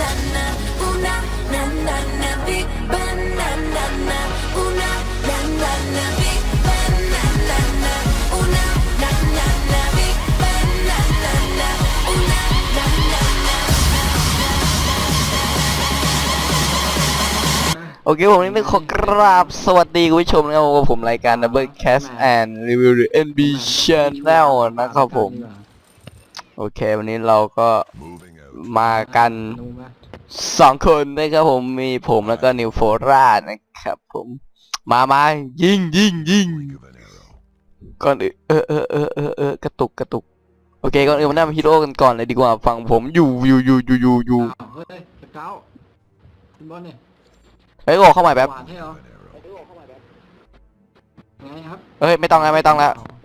banana, ooh na na na na, big banana, ooh na na na na, big banana, ooh na na na na, big banana, ooh na na na na. โอเคผมนี่ต้องขอกราบสวัสดีคุณผู้ชมนะครับผมผมรายการ Double Cast and Review หรือ NB Channel นะครับผม โอเค วันนี้เราก็ Moving out. มากันดูไหมสองคนนะครับผมมีผมแล้วก็นิวโฟราชนะครับผมมามายิงยิงยิง Blink of an arrow. ก่อนอื่นเออเออเออเออเออกระตุกกระตุกโอเคก่อนอื่นมาหน้าฮีโร่กันก่อนเลยดีกว่าฟังผมอยู่อยู่อยู่อยู่อยู่อยู่อ้าวเฮ้ยสเกาต์คุณบอลเนี่ยเฮ้ยโอ้เข้ามาแป๊บหวานให้เหรอ An arrow. ไงครับเฮ้ยไม่ต้องแล้วไม่ต้องแล้วเา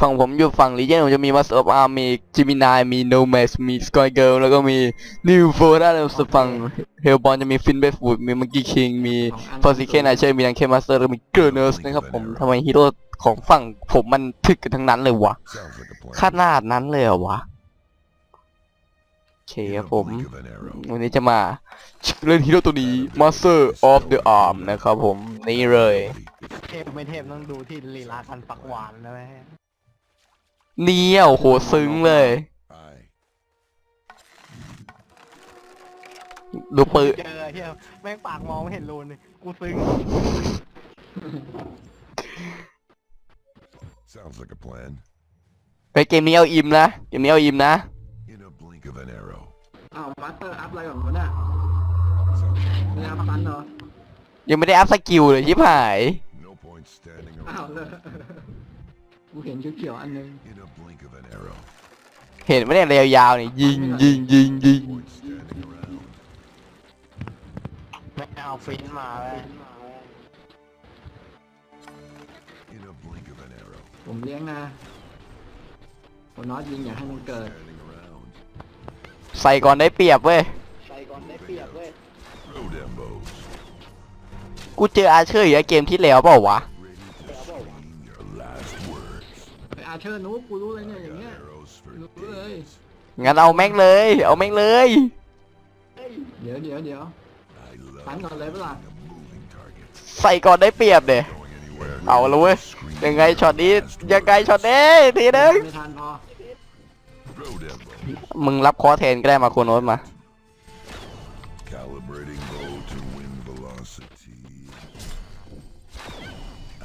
ฝั่งผมอยู่ฝั่งลีเจนผมจะมีมัสออฟอาร์มีจิมินายมีโนเมสมีสกอยเกิลแล้วก็มีนิวโฟราแล้วฝั่งเฮลบอลจะมีฟินเบฟฟูดมีมังกี้คิงมีสองอันฟอร์ซิเคนอาเชอร์มีดังเคมาสเตอร์แล้วก็มีเกอร์เนอร์สนะครับผมทำไมฮีโร่ของฝั่งผมมันถึกกันทั้งนั้นเลยวะ Sounds like a plan. ขนาดนั้นเลยเหรอวะโอเค In ค a รับผม blink of an arrow. วันนี้จะมาเล่นฮีโร่ตัวนี้ Master of the Arm นะครับผม นี่เลย เทพไม่เทพต้องดูที่ลีลาการปักหวานนะแม่ เนี่ยโอ้โหซึ้งเลย Aye. ดูปืนเจอเฮียแม่งปากมองไม่เห็นรูนเลยกูซึ้ง Sounds like a plan. ไปเกมนี้เอาอิมนะเกมนี้เอาอิมนะ In a blink of an arrow. อ้าวมาสเตอร์อัพอะไรก่อนวะเนี่ย Sounds like ไม่ได้อัพตันเหรอยังไม่ได้อัพสกิลเลยชิบหาย no point standing อ้าว around. เลย กูเห็นเขียวๆอันนึง In a blink of an arrow. เห็นไหมเนี่ยเรียวยาวๆนี่ยิงยิงยิงยิง Point standing around. แม่งเอาฟินมาเลย In a blink of an arrow. ผมเลี้ยงนะคนน็อตยิงอย่าให้มันเกิด Standing around. ใส่ก่อนได้เปรียบเว้ย Throw dembos. กูเจออาเชอร์อยู่ในเกมที่แล้วเปล่าวะ เชอร์นู้กูรู้เลยเนี่ยอย่าง Got เงี้ย arrows for Look, hey. days. งั้นเอาแม่งเลย เอาแม่งเลยเดี๋ยวเดี๋ยวเดี๋ยว I love ตันก่อนเลยเปะล่า a moving target. ใส่ก่อนได้เปรียบเด้ Going anywhere. เอาละเว้ย Scream ยังไง your ช็อตนี้ last ยังไง words. ช็อตนี้ทีนึงไม่ทันพอ Throw dembo. มึงรับคอร์สแทนก็ได้มาโคโนสมา Calibrating bow to wind velocity.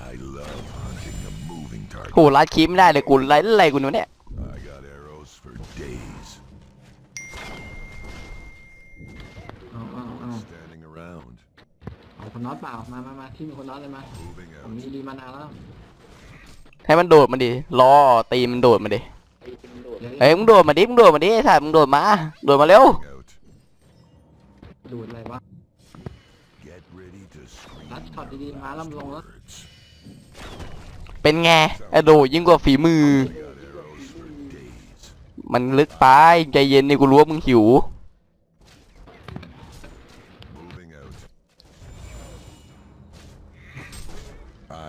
I love hunting a moving โห target. ลัดคีไม่ได้เลยกูไล่ไล่กูเนี่ย I got arrows for days. เอาเอาเอา Standing around. เอาคนน็อตเปล่ามามามาที่มีคนน็อตเลยมา Moving ผม out. มีดีมานานแล้วให้มันโดดมาดิรอตีมันโดดมาดิเดี๋ยวเฮ้ยมึงโดดมาดิมึงโดดมาดิไอ้สัตว์มึงโดดมาโดดมาเร็ว Out. ดูดอะไรวะ Get ready to scream รัดช็อตดีๆมาแล้วลงแล้ว words. เป็นไงไอ้โดดยิ่งกว่าฝีมือ I got arrows for days. มันลึกไปใจเย็นนี่กูรู้ว่ามึงหิว Moving out.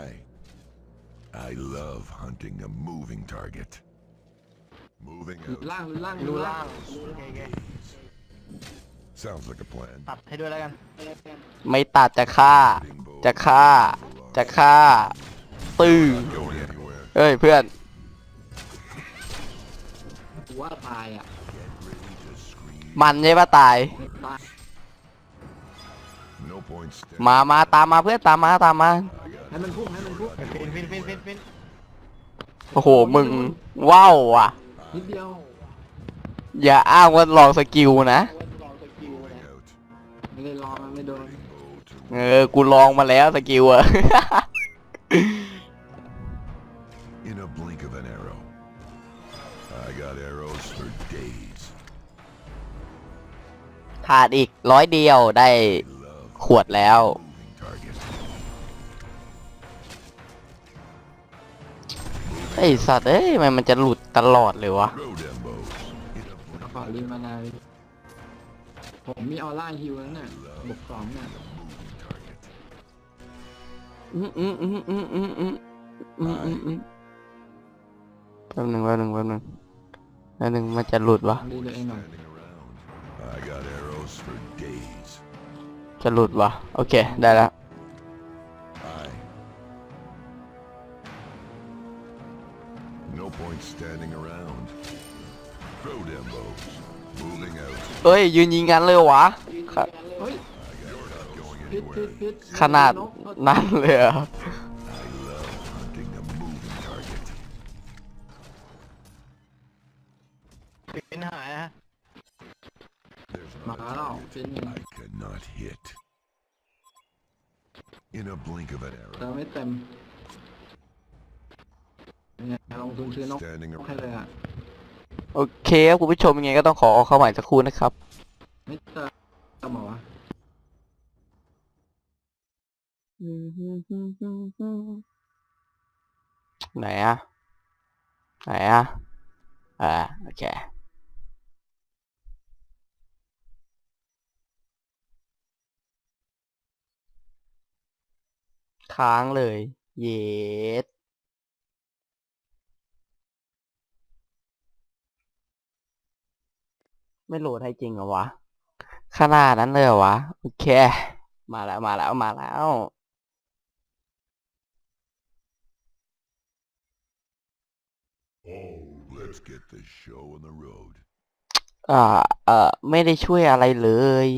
I. I love hunting a moving target. Moving ลุด out. ล่างลุดล่างดูลุดล่าล่างงโอเคโอเค Sounds like a plan. ตัดให้ด้วยแล้วกัน ไม่ตัดจะฆ่า Hitting bow จะฆ่า จะฆ่า ตื้อ Going anywhere. เอ้ยเพื่อนกูว่าตายอะ Ready to scream. มันใช่ปะตายไม่ตาย No point standing. มามาตามมาเพื่อนตามมาตามมา ให้มันพุ่งให้มันพุ่งฟินฟินฟินฟินฟินโอ้โห มึงว้าวอะ นิดเดียวอย่าอ้างว่าลองสกิลนะ Moving out. ไม่ได้รอมันไม่โดน Bow to เออ กูลองมาแล้วสกิลอะ ขาดอีกร้อยเดียวได้ Love ขวดแล้ว moving target. ไอสัตว์เอ้ยทำไมมันจะหลุดตลอดเลยวะ Throw dembos. In a blink ขอรีมานาวผมมีออร่าฮิวแล้วเนี่ยบวกสองเนี่ย moving target. อืมอืมอืมอืมอืมอืมอืมอืมอืมแป๊บหนึ่งแป๊บหนึ่งแป๊บหนึ่งแป๊บหนึ่งมันจะหลุดวะดีเลยเองหน่อย Standing around. I got arrows for days. จะหลุดวะโอเค ได้แล้ว Aye. No point standing around. Throw them bows. Moving out. เอ้ย ยืนยิงกันเลยเหรอวะ ขะเฮ้ย You're not going พิษพิษ anywhere. พิษขนาดนกนั้นเลยเหรอ not a แล้ว target ฟิน I cannot hit. In a blink of an เติ arrow. มไม่เต็มเนี่ยลงทุนซื้อนก Standing ให้เลย around. อะ โอเคครับคุณผู้ชมยังไงก็ต้องขอเข้าใหม่สักครู่นะครับ ไม่เติมเติมเหรอวะไหนอะไหนอะอ่าโอเค ค้างเลย เย็ดไม่โหลดให้จริงเหรอวะ ขนาดนั้นเลยเหรอวะ โอเค มาแล้วมาแล้วมาแล้ว Let's get this show on the road. อ่าเอ่อไม่ได้ช่วยอะไรเลย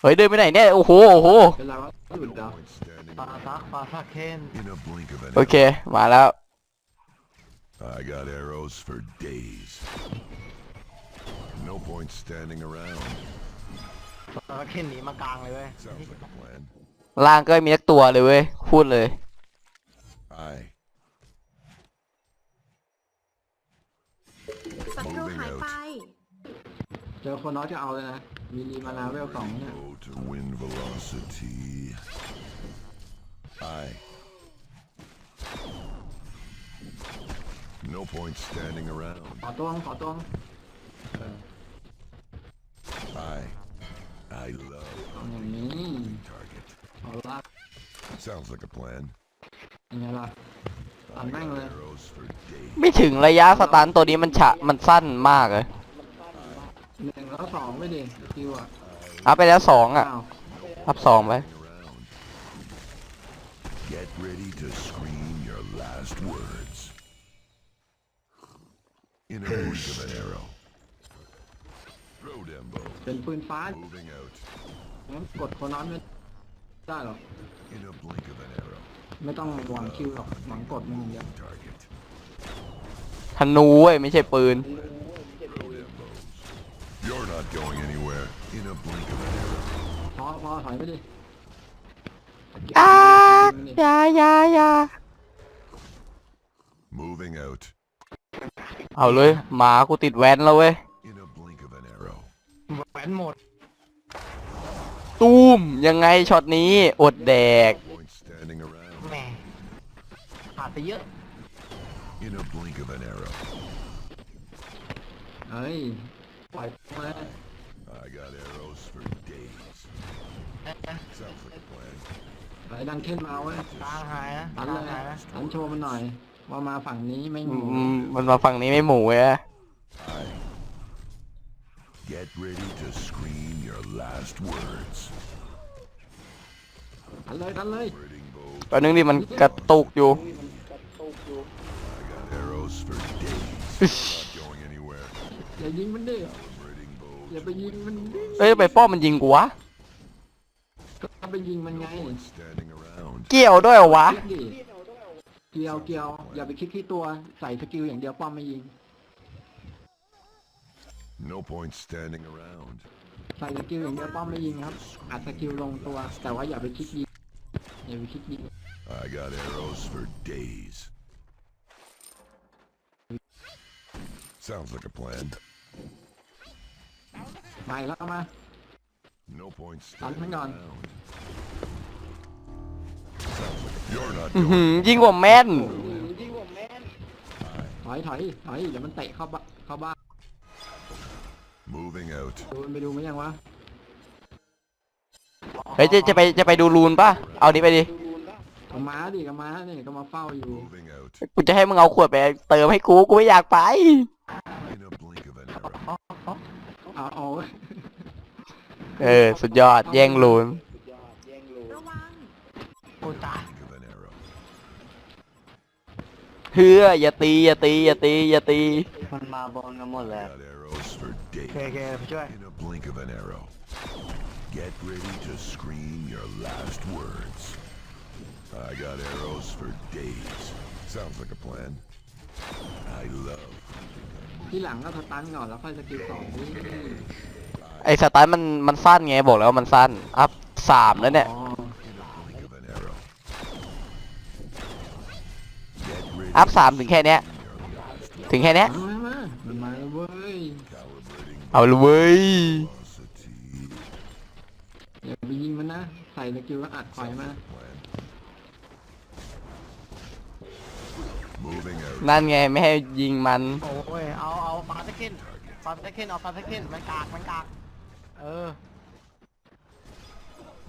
เฮ้ยเดินไปไหนเนี่ย โอ้โห โอ้โหเป็นไรวะหยุด No เหรอ point standing ปาซัก around. ปาซักเคน In a blink of an โอเค arrow. มาแล้ว I got arrows for days. No point standing around. ปาซักเคนหนีมากลางเลยเว้ย Sounds like a plan. ล่างก็ไม่มีสักตัวเลยเว้ย พูดเลย Aye. ศัตรูหายไป เจอคนน้อยจะเอาเลยนะ มีรีมานาเวลสองเนี่ย Go to wind velocity. Aye. No point standing around. ขอตัวงขอตัวงเออ Aye. I love อย่างนี้ target. เอาละ Sounds like a plan. ยังไงล่ะ I Ăn got rồi. arrows for days. ไม่ถึงระยะสตันตัวนี้มันฉะมันสั้นมากเลยหนึ่งแล้วสองไม่ดีคิวอะอัพไปแล้วสองอะอ้าวอัพสองไป Around. Get ready to scream your last words. In a blink of an arrow. Throw them both. เป็นปืนฟ้า Moving out. งั้นกดคนน้อยไม่ได้หรอก In a blink of an arrow. ไม่ต้องหวังคิวหรอกหวังกดมันอย่างเดียว Target. ธนูเว้ยไม่ใช่ปืน Throw them bows. You're not going anywhere. In a blink of an arrow. พอพอถอยไปดิอ้า อยาอยาอยา Moving out. เอาเลย หมากูติดแว้นแล้วเว้ย In a blink of an arrow. แหวนหมดตูมยังไงช็อตนี้อดแดก Point standing around. แหม่ขาดไปเยอะ In a blink of an arrow. เฮ้ย ปล่อยมา I got arrows for days. Sounds like a plan. ไหลดังเข้นมาเว้ยกลางหายนะตันกเลลางยหายนะตันโชว์มันหน่อย ว่ามาฝั่งนี้ไม่หอืมูมมันมาฝั่งนี้ไม่หมูเว้ย Aye. Get ready to scream your last words. ตันเลยตันเลย Wording bow. ตอนนึงดิมันกระตุกอยู่ I got arrows for days. Ish. Not going anywhere. อย่ายิงมันดิ Wording bow. อย่าไปยิงมันดิเอ้ยไปป้อมมันยิงกูวะก็ ไปยิงมันไง Point standing around. เกี่ยวด้วยเหรอวะคลิกดิเกียวเกียวอย่าไปคลิกที่ตัวใส่สกิลอย่างเดียวป้อมไม่ยิง No point standing around. ใส่สกิลอย่างเดียวป้อมไม่ยิงครับอัดสกิลลงตัว แต่ว่าอย่าไปคลิกยิงอย่าไปคลิกยิง I got arrows for days. Sounds like a plan. ไปแล้วมา No point Ăn standing mấy ngàn. around. Sounds like a- You're not อื้อหื going. อยิงกว่าแม่น ถอยถอยถอยเดี๋ยวมันเตะเข้าบ้านเข้าบ้าน Moving out. ดูมันไปดูมั้ยยังวะเฮ้ยจะจะไปจะไปดูรูนป่ะ เอาดิไปดิก็มาดิก็มาเนี่ยก็มาเฝ้าอยู่ Moving out. กูจะให้มึงเอาขวดไปเติมให้กู กูไม่อยากไป In a blink of an arrow. อ๋ออ๋อเอาเอา เออ สุดยอด แย่งลูนโอ้ตาย Blink of an arrow. เฮืออย่าตี อย่าตี อย่าตี อย่าตี มันมาบอลกันหมดแล้ว Got arrows for โอเค days. โอเคไปช่วย In a blink of an arrow. Get ready to scream your last words. I got arrows for days. Sounds like a plan. I love ที่หลังก็สตันก่อนแล้วค่อยสกิลสองนี่ไอสตาร์ทมันมันสั้นไงบอกแล้ววามันสั้น อัพสามแล้วเนี่ยอ๋อ in a blink of an arrow. Get ready อัพสามถึงแค่เนี้ย ถึงแค่เนี้ยมามามันมาแล้วเว้ย calibrating เอาเลยเว้ย velocity. อย่าไปยิงมันนะ ใส่สกิลแล้วอัดคอยมา Plan. Moving out. นั่นไงไม่ให้ยิงมัน โอ้ยเอาเอาฟาสเคนฟาสเคนเอาฟาสเคนมันกากมันกาก เออ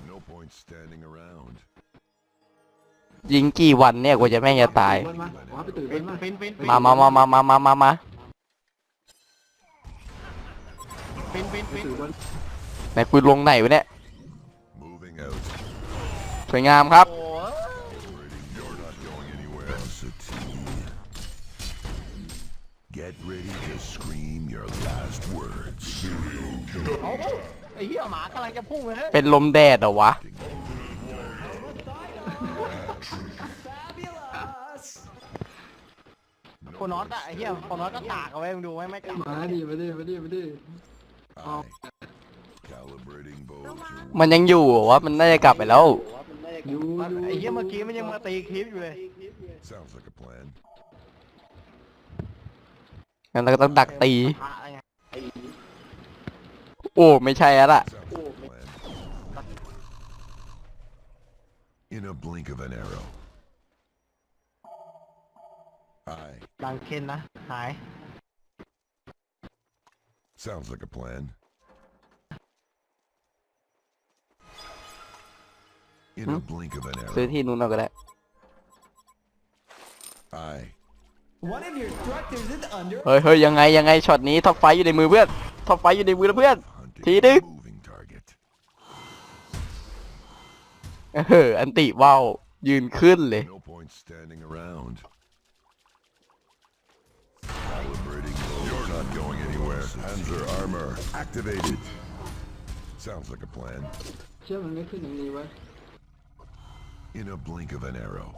No point standing around. ยิงกี่วันเนี่ยกว่าจะแม่งจะตายเบิ้ลมาว่าไปตื่นฟิเบิ้นลมาฟินฟินฟินมามามามามามามามาฟินฟินไปฟินตื่นเบิ้ลไหนคุยลงไหนวะเนี่ย Moving out. สวยงามครับ โอ้ เอาไอ้เหี้ยหมากำลังจะพุ่งเลยเฮ้ยเป็นลมแดดเหรอวะ โคนอตอะไอ้เหี้ยโคนอตก็กากเอาไว้มึงดูไว้ไม่กากมาดิมาดิมาดิมาดิ I. Calibrating bow to มันยังอยู่เหรอวะมันน่าจะกลับไปแล้ว อยู่มันอยู่ไอ้เหี้ยเมื่อกี้มันยังมาตีคลิปอยู่เลย Sounds like a plan. งั้นเราก็ต้องดักตี พระ อะไรเงี้ยโอ้ไม่ใช่แล้วล่ะ Sounds like a plan. In a blink of an arrow. I. ดังเคนนะ หาย Sounds like a plan. In a blink of an ซื้อ arrow. ที่นู้นเราก็ได้ I. One of your structures is under เฮ้ยเฮ้ยยังไงยังไงช็อตนี้ท็อปไฟอยู่ในมือเพื่อนท็อปไฟอยู่ในมือแล้วเพื่อน Hunting Thì a đi. moving target. เอออันติว่าวยืนขึ้นเลย No point standing around. Calibrating bow. You're not going anywhere. Panzer armor activated. Sounds like a plan. เชื่อมันไม่ขึ้นอย่างนี้เว้ย In a blink of an arrow.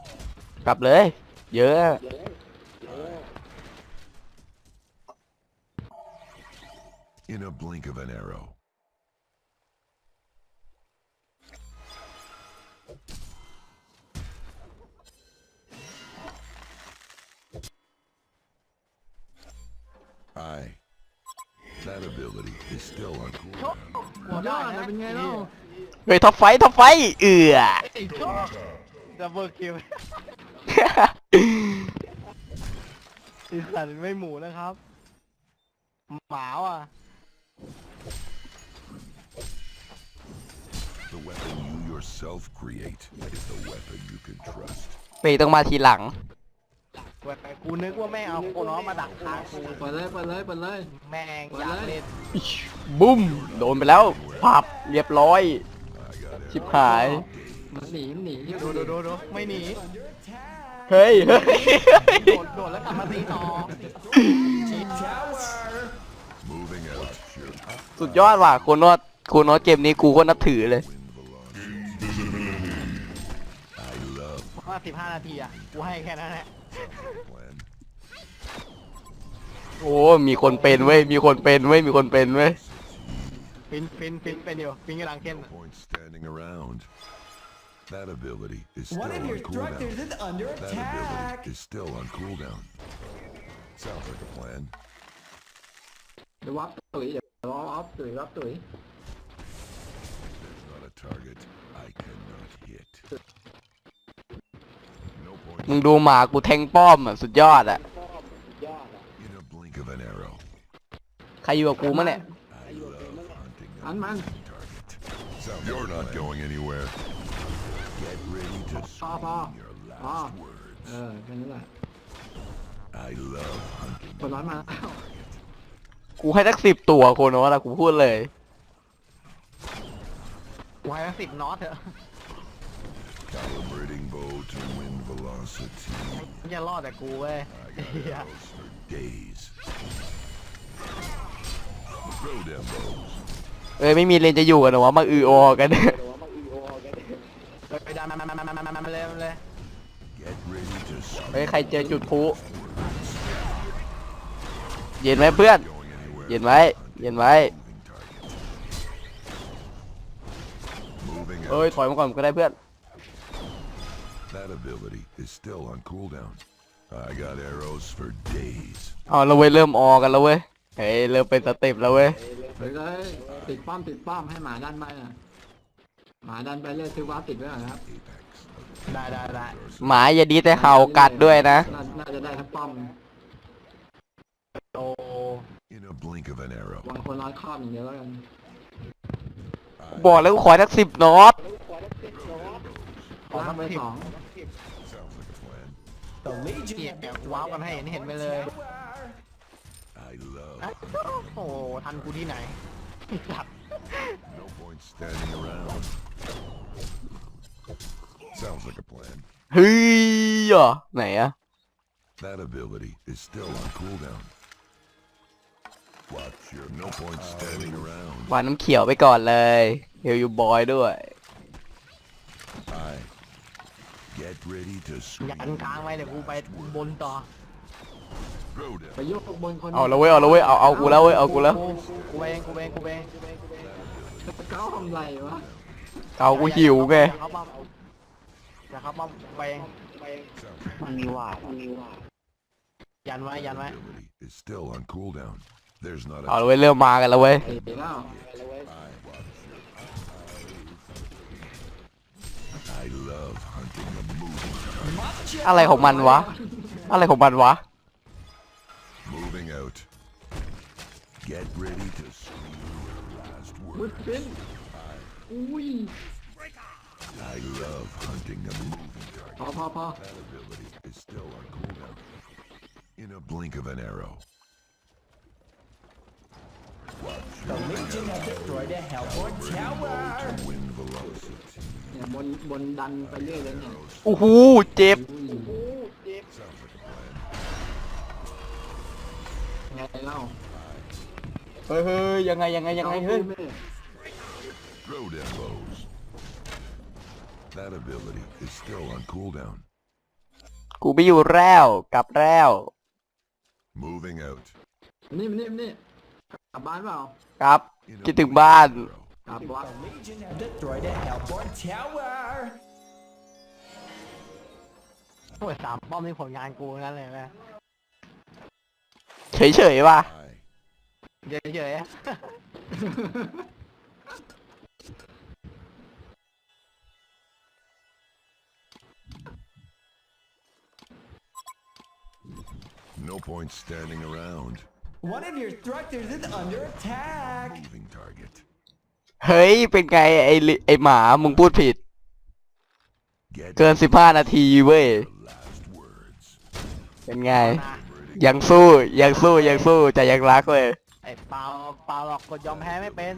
กลับเลย เยอะ In a blink of an arrow. I. That ability is still on cooldown. หัวยอได้ดนะนะเป็นไงเล่า เฮ้ยท็อปไฟท็อปไฟเอือ ไอ้โจ้ดับเบิลคิวอีสันไม่หมูนะครับ หมาว่ะ The weapon you yourself create is the weapon you can trust. เปย์ต้องมาทีหลัง เว้ยกูนึกว่าแม่งเอาโคนอสมาดักทางกูเปิดเลยเปิดเลยเปิดเลย แม่งอยากเล่นบุ้ม โดนไปแล้วพับเรียบร้อย ชิบหาย มันหนีมันหนีดูดูดูดูไม่หนีเฮ้ยเฮ้ยโดดโดดแล้วกลับมาตีต่อ Moving out. Sure. สุดยอดว่ะโคนอสโคนอสเกมนี้กูก็นับถือเลย ว่าสิบห้านาทีอะ กูให้แค่นั้นแหละ the plan. โอ้มีคนเป็นเว้ย มีคนเป็นเว้ย มีคนเป็นเว้ย ฟินฟินฟินเป็นอยู่ฟินกำลังเค้น No point standing around. That ability is still One of on your structures cooldown. is under That attack. ability is still on cooldown. Sounds like a plan. เดี๋ยววับตุ๋ยเดี๋ยววับวับตุ๋ยวับตุ๋ย There's not a target I cannot hit. No มึง point ดูหมากูแทงป้อมอะสุดยอดอะ in a blink of an arrow. ใครอยู่กับกูมั้งเนี่ย I love hunting อั a นมัน moving target. Sounds You're not going anywhere. Get ready to Pa, pa. scream your Pa. last words. เออแค่นี้แหละ I love hunting เปิดร้อนมาอ้าวกูให้สักสิบตัวโคโนะละกูพูดเลย ไว้สิบน็อตเถอะ Calibrating bow to wind velocity. ไม่จะรอดแต่กูเว้ย I got arrows for days. Throw them bows. เอ้ยไม่มีเลนจะอยู่กันเหรอวะมาอือออกัน ไปดันมามามามามามาเลยมาเลย Get ready to เฮ้ย scream ใครเจอจุดพลุเย็นไหมเพื่อน going anywhere. เย็นไว้เย็นไว้ Moving target. Moving เอ้ย out. ถอยมาก่อนก็ได้เพื่อน That ability is still on cooldown. I got arrows for days. เอาเราเว้ยเริ่มออกันแล้วเว้ยเฮ้ยเริ่มเป็นสเต็ปแล้วเว้ยไปเลยติดป้อมติดป้อมให้หมาดันไปอะหมาดันไปเลยซื้อว้าร์ปติดไว้ก่อนครับ Apex. ได้ได้ได้หมาอย่าดีแต่เห่ากัดด้วยนะน่าน่าจะได้ทั้งป้อมโอ้ In a blink of an arrow. วางคนร้อยครอบอย่างเดียวแล้วกันบอกแล้วกูขอสักสิบน็อตขอลากสักไปสิบสอง เกีย of เดี๋ยว Victory ว้าวกันให้เห็นเห็นไปเลย I love. โอ้โหทันกูที่ไหนจัด No point standing around. Sounds like a plan. เฮ้ยอะไหนอะ That ability is still on cooldown. Watch your no point standing around. วานน้ำเขียวไปก่อนเลยเฮลยูบอยด้วย I get ready to ยัน scream. กลางไว้เดี๋ยวกูไปบนต่อ ไปโยกบนคนเอาล้วเว้ยเอาล้วเว้ยเอาเอากูแล้วเว้ยเอากูแล้วกูเองกูเองกูเองเก้าทำไรวะเอากูหิวไงเขาปั๊มจะเขาปั๊มไปเอง Sounds ยันไว้ยันไว้ ability is still on cooldown. There's not เอา a แล้วเว้ยเริ่มมากันแล้วเว้ยเอ๋แล้ว อะไรของมันวะ อะไรของมันวะ moving out. Get ready to scream your last มุด word. ขึ้นอุ้ย I love hunting a moving target. พอพอพอ That ability is still on cooldown. In a blink of an arrow. Watch The Legion have destroyed a Hellborn tower. นี่ยบนบนดันไปเรื่อยเลยเนี่ยโอ้โหเจ็บอุ้ย Sounds like a plan. ไงเล่าเฮ้ยเฮ้ยยังไงยังไงยังไงเฮ้ยอาไม่ Throw them bows. That ability is still on cooldown. กูไม่อยู่แล้วกลับแล้ว Moving out. นี่นี่นี่กลับบ้านเปล่าครับ In a คิดถึง blink of บ้าน an arrow. กลับวะ The Legion have destroyed a Hellborn tower. โอ้ยสามป้อมนี่ผลงานกูนั่นเลยนะ เฉยๆว่ะ I เฉยๆอะ no point standing around. One of your structures is under attack. Moving target. เฮ้ย เป็นไงไอ้ลิไอ้หมา มึงพูดผิด Get เกินสิบห้านาทีเว้ย the last words. เป็นไงนะยังสู้ยังสู้ยังสู้แต่ยังรักเลย ไอ้เปล่าเปล่าหรอกกดยอมแพ้ไม่เป็น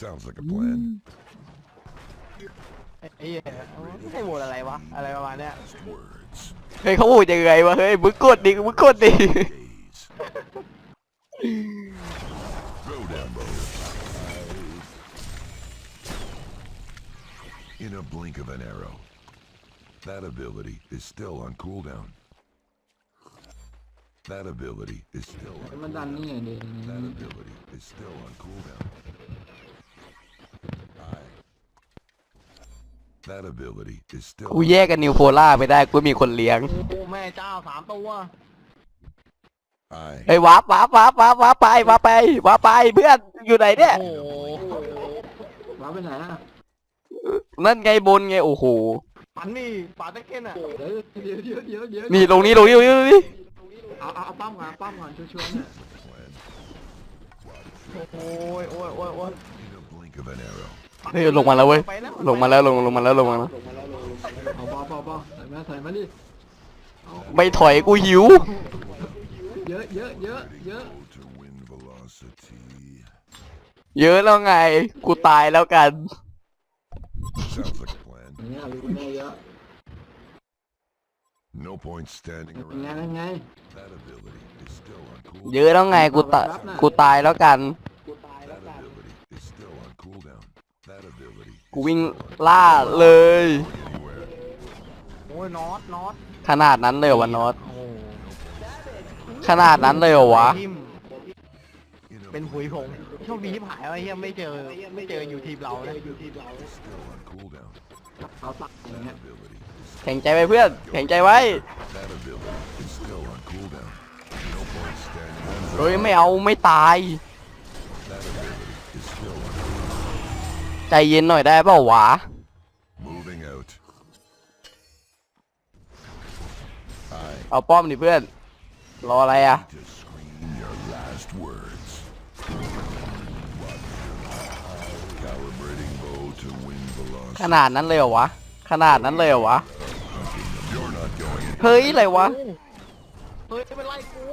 Sounds like a plan. ไอ้เหี้ยให้โหวตอะไรวะ อะไรประมาณเนี้ย Last words. เฮ้ยเขาพูดยังไงวะเฮ้ยมึงกดดิมึงกดดิ Days. Throw down bows. In a blink of an arrow. That ability is still on cooldown. That ability is still on มันดัน cooldown. นี่ไงเด็ That ability is still on cooldown. I. That ability is still. กูแยกกันนิวโฟล่าไม่ได้ กูมีคนเลี้ยง โอ้แม่เจ้าสามตัว I. เฮ้ยว้าร์ปว้าร์ปว้าร์ปว้าร์ปว้าร์ปไปว้าร์ปไปว้าร์ปไปเพื่อนอยู่ไหนเนี่ย โอ้โหว้าไปไหนอะนั่นไงบนไงโอ้โห ปันนี่ปาเต็กเก้นอะเดี๋ยวเดี๋ยวเดี๋ยวเดี๋ยวเดี๋ยวนี่ลงนี้ลงนี้ลงนี้ลงนี้เอาเอาเอาป้อมก่อนเอาป้อมก่อนชัวร์ๆเนี่ย Plan. โอ้ยโอ้ยโอ้ยโอ้ย In a blink of an arrow. เฮ้ยลงมาแล้วเว้ยไปแวลงมาแล้วลงลงมาแล้วลงมาแล้ว เอาพอพอพอใส่มาใส่มาดิเอาไม่ถอยกูหิว เยอะเยอะเยอะเยอะ To win velocity. เยอะแล้วไง กูตายแล้วกัน Sounds like a plan. อย่างเงี้ยรู้แน่เยอะ No point standing เป็นไง around. เป็นไง That ability is still on cooldown. เยอะแล้วไง กูตายกูตายแล้วกัน That ability is still on cooldown. That ability กูวิ่งล่าเลย anywhere. โอ้ยน็อตน็อตขนาดนั้นเลยเหรอวะน็อตโอ้ ขนาดนั้นเลยเหรอวะทิม You know, เป็นหุยผงโชคดีที่หายไอ้เฮียไม่เจอไม่เจออยู่ทีมเราเลยอยู่ทีมเรา still on cooldown. เขาตักอย่างเงี้ย Ability is แข็งใจไว้เพื่อน แข็งใจไว้ that ability is still on cooldown. No point standing around. เฮ้ยไม่เอาไม่ตาย That ability is still on cooldown. ใจเย็นหน่อยได้เปล่าวะ Moving out. I เอาป้อมดิเพื่อน รออะไรอะขนาดนั้นเลยเหรอวะ ขนาดนั้นเลยเหรอวะ เฮ้ย อะไรวะ เฮ้ยไม่เป็นไรกู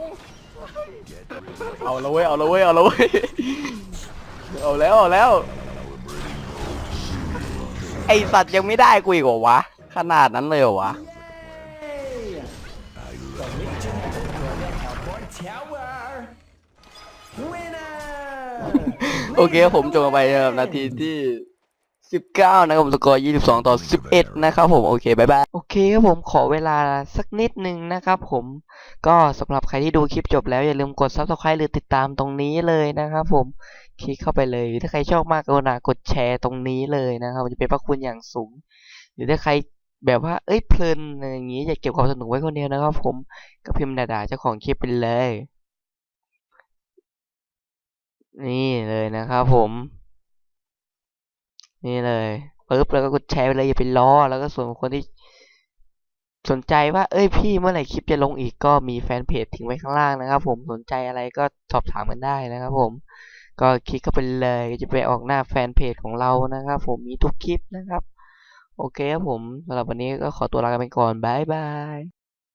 เอาละเว้ย เอาละเว้ย เอาละเว้ย เอาแล้ว เอาแล้ว ไอสัตว์ยังไม่ได้กูอีกเหรอวะ ขนาดนั้นเลยเหรอวะ โอเคผมจบไปนะครับนาทีที่19นะครับผมสกอร์22ต่อ11นะครับผมโอเคบายบายโอเคครับผมขอเวลาสักนิดนึงนะครับผมก็สำหรับใครที่ดูคลิปจบแล้วอย่าลืมกด subscribe หรือติดตามตรงนี้เลยนะครับผมคลิกเข้าไปเลย ถ้าใครชอบมากกรุณากดแชร์ตรงนี้เลยนะครับจะเป็นพระคุณอย่างสูง หรือถ้าใครแบบว่าเอ้ยเพลินอย่างงี้อยากเก็บความสนุกไว้คนเดียวนะครับผมก็พิมพ์ด่าๆเจ้าของคลิปไปเลย นี่เลยนะครับผม นี่เลยปึ๊บแล้วก็กดแชร์ไปเลยอย่าไปล้อแล้วก็ส่วนคนที่สนใจว่า เอ้ยพี่เมื่อไหร่คลิปจะลงอีกก็มีแฟนเพจทิ้งไว้ข้างล่างนะครับผมสนใจอะไรก็สอบถามกันได้นะครับผม ก็คลิกเข้าไปเลยก็จะไปออกหน้าแฟนเพจของเรานะครับผมมีทุกคลิปนะครับ โอเคครับผมสำหรับวันนี้ก็ขอตัวลากันไปก่อนบายบาย